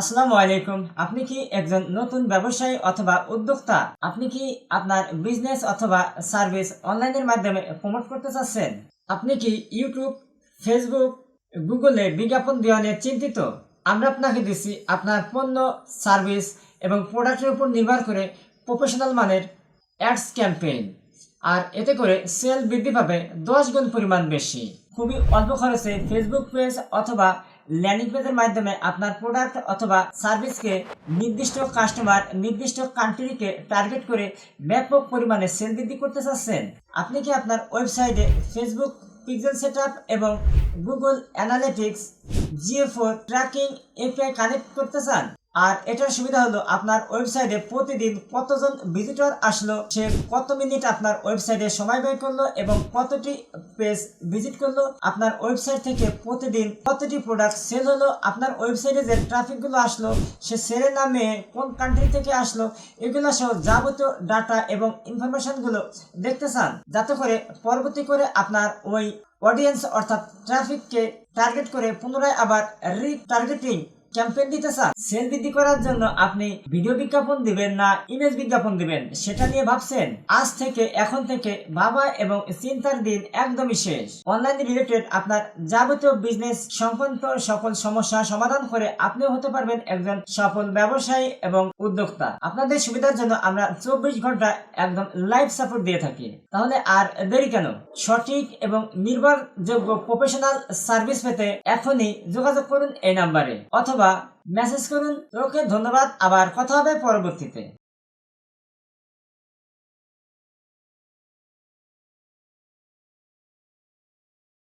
আসসালামু আলাইকুম। আপনি কি একজন নতুন ব্যবসায়ী অথবা উদ্যোক্তা? আপনি কি আপনার বিজনেস অথবা সার্ভিস অনলাইনের মাধ্যমে প্রমোট করতে চাচ্ছেন? আপনি কি ইউটিউব, ফেসবুক, গুগলে বিজ্ঞাপন দেওয়া নিয়ে চিন্তিত? আমরা আপনাকে দিচ্ছি আপনার পণ্য, সার্ভিস এবং প্রোডাক্টের উপর নির্ভর করে প্রফেশনাল মানের অ্যাডস ক্যাম্পেইন। আর এতে করে সেল বৃদ্ধি পাবে দশ গুণ পরিমাণ বেশি। খুবই অল্প খরচে ফেসবুক পেজ অথবা ল্যান্ডিং পেজের মাধ্যমে আপনার প্রোডাক্ট অথবা সার্ভিসকে নির্দিষ্ট কাস্টমার নির্দিষ্ট কান্ট্রিকে টার্গেট করে ব্যাপক পরিমাণে সেল বৃদ্ধি করতে চাচ্ছেন। আপনি কি আপনার ওয়েবসাইটে ফেসবুক পিক্সেল সেট এবং Google Analytics GA four tracking API connect করতে চান? আর এটার সুবিধা হলো আপনার ওয়েবসাইটে প্রতিদিন কতজন ভিজিটর আসলো, সে কত মিনিট আপনার ওয়েবসাইটে সময় ব্যয় করল এবং কতটি পেজ ভিজিট করল, আপনার ওয়েবসাইট থেকে প্রতিদিন কতটি প্রোডাক্ট সেল হলো, আপনার ওয়েবসাইটে যে ট্রাফিকগুলো আসলো, সে সেলের নামে কোন কান্ট্রি থেকে আসলো, এগুলো সহ যাবতীয় ডাটা এবং ইনফরমেশনগুলো দেখতে চান। যাতে করে পরবর্তী করে আপনার ওই অডিয়েন্স অর্থাৎ ট্রাফিককে টার্গেট করে পুনরায় আবার রিটার্গেটিং ক্যাম্পেইন দিতে চান সেল বৃদ্ধি করার জন্য আপনি ভিডিও বিজ্ঞাপন দিবেন না ইমেজ বিজ্ঞাপন দিবেন, সেটা নিয়ে ভাবছেন? আজ থেকে, এখন থেকে ভাবা এবং চিন্তার দিন একদমই শেষ। অনলাইন রিলেটেড আপনার যাবতীয় বিজনেস সংক্রান্ত সকল সমস্যা সমাধান করে আপনিও হতে পারবেন একজন সফল ব্যবসায়ী এবং উদ্যোক্তা। আপনাদের সুবিধার জন্য আমরা চব্বিশ ঘণ্টা একদম লাইভ সাপোর্ট দিয়ে থাকি। তাহলে আর দেরি কেন? সঠিক এবং নির্ভরযোগ্য প্রফেশনাল সার্ভিস পেতে এখনই যোগাযোগ করুন এই নাম্বারে অথবা মেসেজ করুন। ওকে ধন্যবাদ। আবার কথা হবে পরবর্তীতে।